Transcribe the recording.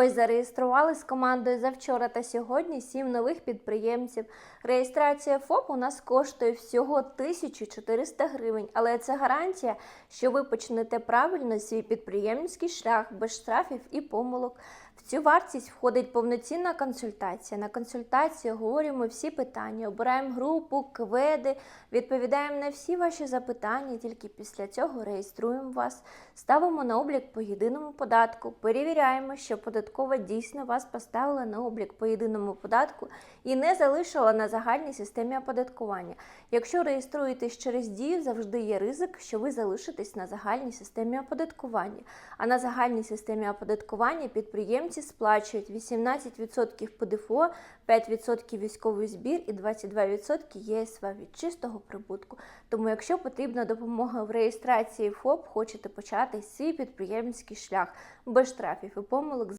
Ось зареєстрували з командою завчора та сьогодні сім нових підприємців. Реєстрація ФОП у нас коштує всього 1400 гривень, але це гарантія, що ви почнете правильно свій підприємницький шлях без штрафів і помилок. Цю вартість входить повноцінна консультація. На консультацію говоримо всі питання, обираємо групу, кведи, відповідаємо на всі ваші запитання. Тільки після цього реєструємо вас, ставимо на облік по єдиному податку, перевіряємо, що податкова дійсно вас поставила на облік по єдиному податку і не залишила на загальній системі оподаткування. Якщо реєструєтесь через дію, завжди є ризик, що ви залишитесь на загальній системі оподаткування. А на загальній системі оподаткування підприємці сплачують 18% ПДФО, 5% військовий збір і 22% ЄСВ від чистого прибутку. Тому, якщо потрібна допомога в реєстрації ФОП, хочете почати свій підприємницький шлях без штрафів і помилок.